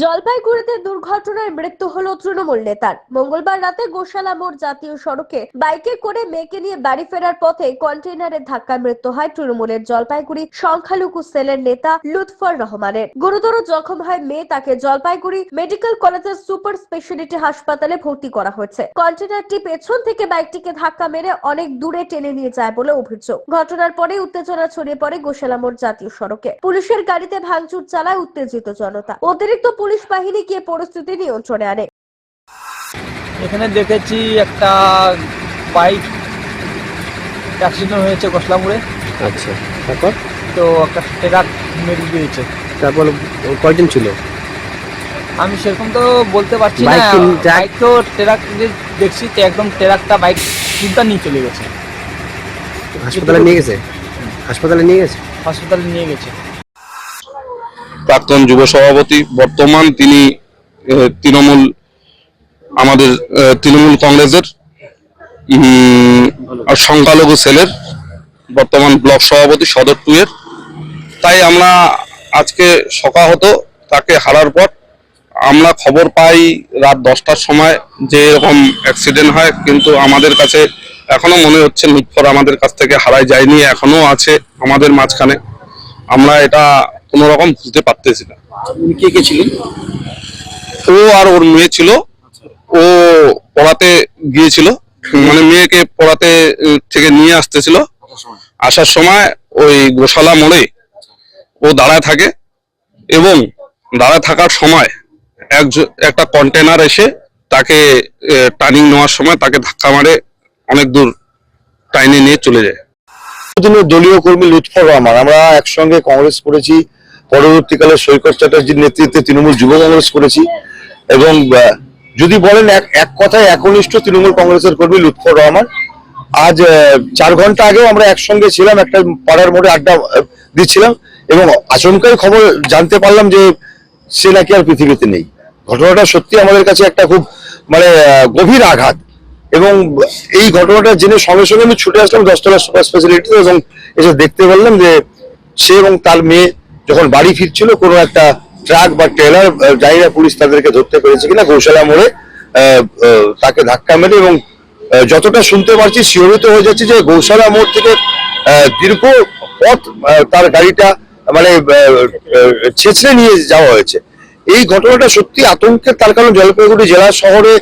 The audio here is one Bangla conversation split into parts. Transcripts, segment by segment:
জলপাইগুড়িতে দুর্ঘটনায় মৃত্যু হলো তৃণমূল নেতার। মঙ্গলবার রাতে গোশালা মোড় জাতীয় সড়কে বাইকে করে মেয়েকে নিয়ে বাড়ি ফেরার পথে কন্টেনারের ধাক্কায় মৃত্যু হয় তৃণমূলের জলপাইগুড়ি সংখ্যালঘু সেলের নেতা লুৎফর রহমানের। গুরুতর জখম হয় মেয়ে, তাকে জলপাইগুড়ি মেডিকেল কলেজের সুপার স্পেশালিটি হাসপাতালে ভর্তি করা হয়েছে। কন্টেনারটি পেছন থেকে বাইকটিকে ধাক্কা মেরে অনেক দূরে টেনে নিয়ে যায় বলে অভিযোগ। ঘটনার পরে উত্তেজনা ছড়িয়ে পড়ে গোশালা মোড় জাতীয় সড়কে। পুলিশের গাড়িতে ভাঙচুর চালায় উত্তেজিত জনতা। অতিরিক্ত পুলিশ বাহিনী গিয়ে পরিস্থিতি নিয়ন্ত্রণে আনে। এখানে দেখেছি একটা বাইক অ্যাক্সিডেন্ট হয়েছে গোসলামুড়ে আচ্ছা তারপর? তো একটা ট্রাক মেরে দিয়েছে। তারপর কয়জন ছিল? আমি সেরকম তো বলতে পারছি না। বাইক তো ট্রাক যে দেখছি তো একদম ট্রাকটা বাইক চিন্তা নিয়ে চলে গেছে। হাসপাতালে নিয়ে গেছে? হাসপাতালে নিয়ে গেছে? হাসপাতালে নিয়ে গেছে। প্রাক্তন যুব সভাপতি, বর্তমান তিনি তৃণমূল, আমাদের তৃণমূল কংগ্রেসের সংখ্যালঘু সেলের, বর্তমান ব্লক সভাপতি সদর টু এর তাই আমরা আজকে সকাহত তাকে হারার পর আমরা খবর পাই রাত দশটার সময় যে এরকম অ্যাক্সিডেন্ট হয়, কিন্তু আমাদের কাছে এখনও মনে হচ্ছে মিটফর আমাদের কাছ থেকে হারাই যায়নি, এখনও আছে আমাদের মাঝখানে। আমরা এটা কোনো রকম বুঝতে পারতেছি না। কে কে ছিলেন? ও আর ওর মেয়ে ছিল। ও পড়াতে গিয়েছিল। মানে মেয়েকে পড়াতে থেকে নিয়ে আসতেছিল। আসার সময়। ওই গোশালা মোড়ে ও দাঁড়ায় থাকে এবং দাঁড়ায় থাকার সময় একজ- একটা কন্টেনার এসে তাকে টার্নিং নেওয়ার সময় তাকে ধাক্কা মারে অনেক দূর টাইনে নিয়ে চলে যায়। দলীয় কর্মী লুৎফর রহমান আমরা একসঙ্গে কংগ্রেস করেছি পরবর্তীকালে সৈকত চ্যাটার্জির নেতৃত্বে তৃণমূল যুব কংগ্রেস করেছি এবং যদি বলেন এক এক কথায় একনিষ্ঠ তৃণমূল কংগ্রেসের কর্মী লুৎফর রহমান। আজ চার ঘণ্টা আগেও আমরা একসঙ্গে ছিলাম, একটা পাড়ার মোড়ে আড্ডা দিচ্ছিলাম এবং আচমকাই খবর জানতে পারলাম যে সে নাকি আর পৃথিবীতে নেই। ঘটনাটা সত্যি আমাদের কাছে একটা খুব মানে গভীর আঘাত এবং এই ঘটনাটা জেনে সঙ্গে সঙ্গে আমি ছুটে আসলাম দশতলা সুপার স্পেশালিটিতে এবং এসে দেখতে পারলাম যে সে এবং তার মেয়ে যখন বাড়ি ফিরছিল, কোনো একটা ট্রাক বা ট্রেলার জানি না পুলিশ তাদেরকে ধরতে পেরেছে কিনা, গৌশালা মোড়ে তাকে ধাক্কা মেরে এবং যতটা শুনতে পারছি, শিহরিত হয়ে যাচ্ছে যে গৌশালা মোড় থেকে দীর্ঘ পথ তার গাড়িটা মানে ছেঁচড়ে নিয়ে যাওয়া হয়েছে। এই ঘটনাটা সত্যি আতঙ্কের তার কারণ জলপাইগুড়ি জেলা শহরে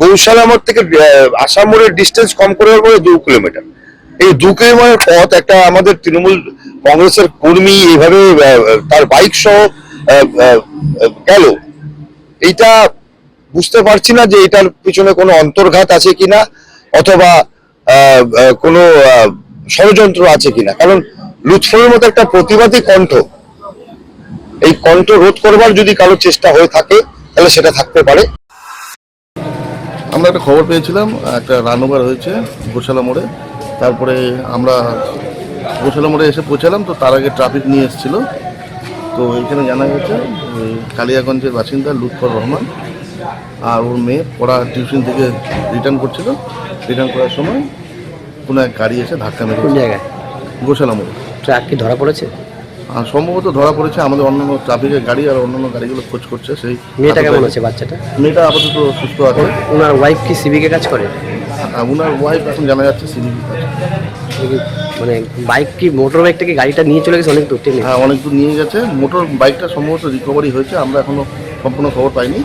গৌশালা মোড় থেকে আসাম মোড়ের ডিস্টেন্স কম করে পরে দু কিলোমিটার। এই দু কিলোমিটার পথ একটা আমাদের তৃণমূল কংগ্রেসের কর্মী এইভাবে তার বাইক সহ গেল। এইটা বুঝতে পারছি না যে এটার পিছনে কোনো অন্তর্ঘাত আছে কিনা, অথবা কোনো ষড়যন্ত্র আছে কিনা। কারণ লুৎফরের মতো একটা প্রতিবাদী কণ্ঠ, এই কণ্ঠ রোধ করবার যদি কারও চেষ্টা হয়ে থাকে, তাহলে সেটা থাকতে পারে। আমরা একটা খবর পেয়েছিলাম, একটা রানওভার হয়েছে গোশালা মোড়ে। তারপরে আমরা গোশালা মোড়ে এসে পৌঁছালাম তো তার আগে ট্রাফিক নিয়ে এসেছিল। তো এখানে জানা গেছে কালিয়াগঞ্জের বাসিন্দা লুৎফর রহমান আর ওর মেয়ে পড়া টিউশন থেকে রিটার্ন করছিল। রিটার্ন করার সময় কোনো এক গাড়ি এসে ধাক্কা কোন মেরেছে জায়গায়? গোশালা মোড়ে ট্রাক কি ধরা পড়েছে? আর সম্ভবত ধরা পড়েছে আমাদের অন্যান্য ট্রাফিকের গাড়ি আর অন্যান্য গাড়িগুলো খোঁজ করছে সেই মেয়েটা কেমন আছে বাচ্চাটা? মেয়েটা আপাতত সুস্থ আছে। ওনার ওয়াইফ কি সিভিকে কাজ করে? ওনার ওয়াইফ এখন জানা যাচ্ছে সিভিল সে কি মানে বাইক কি মোটর বাইক থেকে গাড়িটা নিয়ে চলে গেছে? অনেক দূর টেনে? হ্যাঁ অনেক দূর নিয়ে গেছে। মোটর বাইকটা সম্ভবত রিকভারি হয়েছে। আমরা এখনও সম্পূর্ণ খবর পাইনি।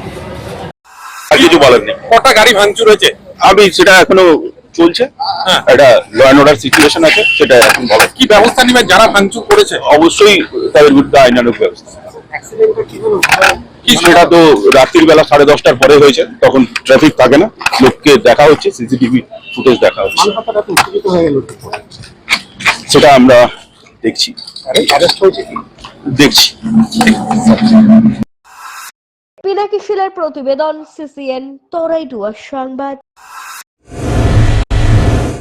আর কিছু বলেননি কটা গাড়ি ভাঙচুর হয়েছে? আমি সেটা এখনও চলছে। হ্যাঁ। একটা ল অ্যান্ড অর্ডার সিচুয়েশন আছে সেটা এখন বলো কি ব্যবস্থা নেবেন যারা ভাঙচুর করেছে? অবশ্যই তাদের বিরুদ্ধে আইনানুক ব্যবস্থা। কি সেটা তো রাত্রির বেলা সাড়ে দশটার পরে হয়েছে তখন ট্রাফিক থাকে না। লোককে দেখা হচ্ছে সিসিটিভি ফুটেজ দেখা হচ্ছে। সেটা আমরা দেখছি। দেখছি। পিনাকি শিলার প্রতিবেদন সিসিএন তোরাই ডুয়ার সংবাদ।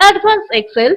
Advanced Excel.